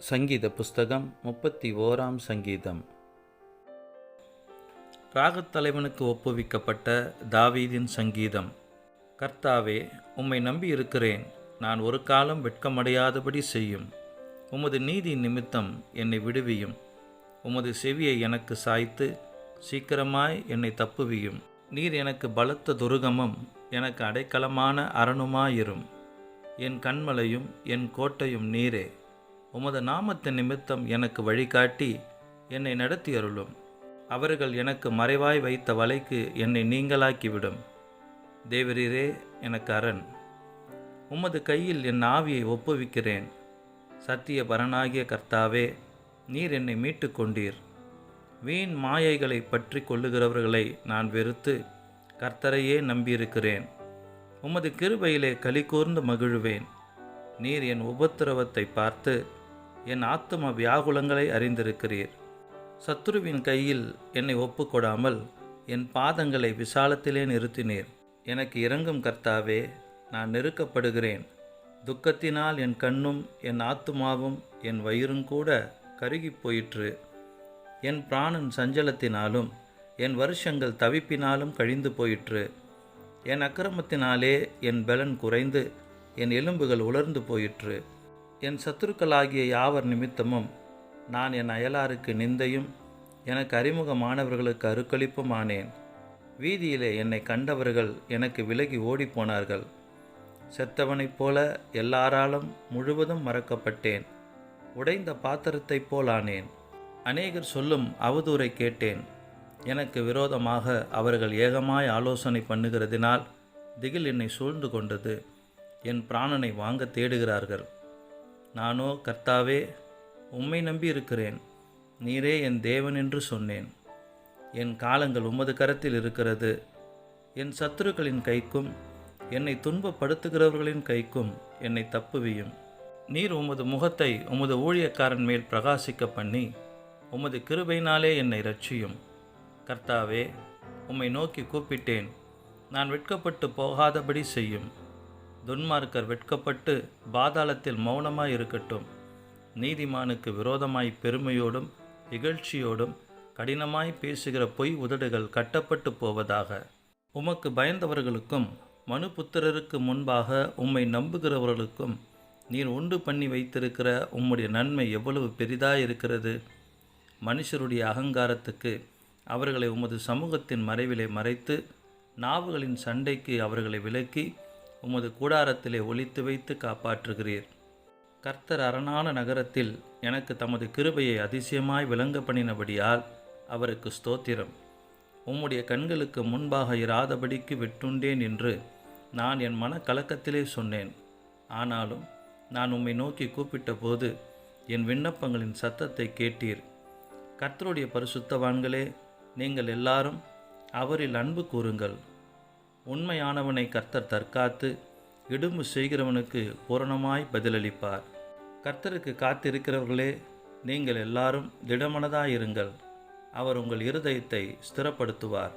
சங்கீத புஸ்தகம் முப்பத்தி ஓராம் சங்கீதம். ராகத்தலைவனுக்கு ஒப்புவிக்கப்பட்ட தாவீதின் சங்கீதம் கர்த்தாவே உம்மை நம்பி இருக்கிறேன் நான் ஒரு காலம் வெட்கமடையாதபடி செய்யும். உமது நீதி நிமித்தம் என்னை விடுவியும். உமது செவியை எனக்கு சாய்த்து சீக்கிரமாய் என்னை தப்புவியும். நீர் எனக்கு பலத்த துருகமும் எனக்கு அடைக்கலமான அரணுமாயிரும். என் கண்மலையும் என் கோட்டையும் நீரே. உமது நாமத்தின் நிமித்தம் எனக்கு வழிகாட்டி என்னை நடத்தி அருளும் அவர்கள் எனக்கு மறைவாய் வைத்த வலைக்கு என்னை நீங்களாக்கிவிடும். தேவரீரே எனக்கு அரண். உமது கையில் என் ஆவியை ஒப்புவிக்கிறேன். சத்திய பரனாகிய கர்த்தாவே நீர் என்னை மீட்டு கொண்டீர் வீண் மாயைகளை பற்றி கொள்ளுகிறவர்களை நான் வெறுத்து கர்த்தரையே நம்பியிருக்கிறேன். உமது கிருபையிலே களி கூர்ந்து மகிழுவேன். நீர் என் உபத்திரவத்தை பார்த்து என் ஆத்தும வியாகுலங்களை அறிந்திருக்கிறீர். சத்ருவின் கையில் என்னை ஒப்புக்கொடாமல் என் பாதங்களை விசாலத்திலே நிறுத்தினீர். எனக்கு இறங்கும் கர்த்தாவே நான் நெருக்கப்படுகிறேன். துக்கத்தினால் என் கண்ணும் என் ஆத்துமாவும் என் வயிறும் கூட கருகிப் போயிற்று. என் பிராணன் சஞ்சலத்தினாலும் என் வருஷங்கள் தவிப்பினாலும் கழிந்து போயிற்று. என் அக்கிரமத்தினாலே என் பலன் குறைந்து என் எலும்புகள் உலர்ந்து போயிற்று. என் சத்துருக்களாகிய யாவர் நிமித்தமும் நான் என் அயலாருக்கு நிந்தையும் எனக்கு அறிமுகமானவர்களுக்கு அருக்களிப்பும் ஆனேன் வீதியிலே என்னை கண்டவர்கள் எனக்கு விலகி ஓடிப்போனார்கள். செத்தவனைப் போல எல்லாராலும் முழுவதும் மறக்கப்பட்டேன். உடைந்த பாத்திரத்தைப் போலானேன் அநேகர் சொல்லும் அவதூறை கேட்டேன். எனக்கு விரோதமாக அவர்கள் ஏகமாய் ஆலோசனை பண்ணுகிறதினால் திகில் என்னை சூழ்ந்து கொண்டது. என் பிராணனை வாங்க தேடுகிறார்கள். நானோ கர்த்தாவே உம்மை நம்பி இருக்கிறேன் நீரே என் தேவன் என்று சொன்னேன். என் காலங்கள் உமது கரத்தில் இருக்கிறது. என் சத்துருக்களின் கைக்கும் என்னை துன்பப்படுத்துகிறவர்களின் கைக்கும் என்னை தப்புவியும். நீர் உமது முகத்தை உமது ஊழியக்காரன் மேல் பிரகாசிக்க பண்ணி உமது கிருபையினாலே என்னை ரட்சியும் கர்த்தாவே உம்மை நோக்கி கூப்பிட்டேன். நான் வெட்கப்பட்டு போகாதபடி செய்யும். துன்மார்க்கர் வெட்கப்பட்டு பாதாளத்தில் மௌனமாய் இருக்கட்டும் நீதிமானுக்கு விரோதமாய் பெருமையோடும் இகழ்ச்சியோடும் கடினமாய் பேசுகிற பொய் உதடுகள் கட்டப்பட்டு போவதாக. உமக்கு பயந்தவர்களுக்கும் மனுபுத்திரருக்கு முன்பாக உம்மை நம்புகிறவர்களுக்கும் நீர் உண்டு பண்ணி வைத்திருக்கிற உம்முடைய நன்மை எவ்வளவு பெரிதாயிருக்கிறது? மனுஷருடைய அகங்காரத்துக்கு அவர்களை உமது சமூகத்தின் மறைவிலே மறைத்து நாவுகளின் சண்டைக்கு அவர்களை விலக்கி உமது கூடாரத்திலே ஒளித்து வைத்து காப்பாற்றுகிறீர். கர்த்தர் அரணான நகரத்தில் எனக்கு தமது கிருபையை அதிசயமாய் விளங்க பண்ணினபடியால் அவருக்கு ஸ்தோத்திரம். உம்முடைய கண்களுக்கு முன்பாக இராதபடிக்கு வெட்டுண்டேன் என்று நான் என் மன கலக்கத்திலே சொன்னேன். ஆனாலும் நான் உம்மை நோக்கி கூப்பிட்ட போது என் விண்ணப்பங்களின் சத்தத்தை கேட்டீர். கர்த்தருடைய பரிசுத்தவான்களே நீங்கள் எல்லாரும் அவரில் அன்பு கூறுங்கள். உண்மையானவனை கர்த்தர் தற்காத்து இடும்பு செய்கிறவனுக்கு பூரணமாய் பதிலளிப்பார். கர்த்தருக்கு காத்திருக்கிறவர்களே நீங்கள் எல்லாரும் திடமனதாயிருங்கள். அவர் உங்கள் இருதயத்தை ஸ்திரப்படுத்துவார்.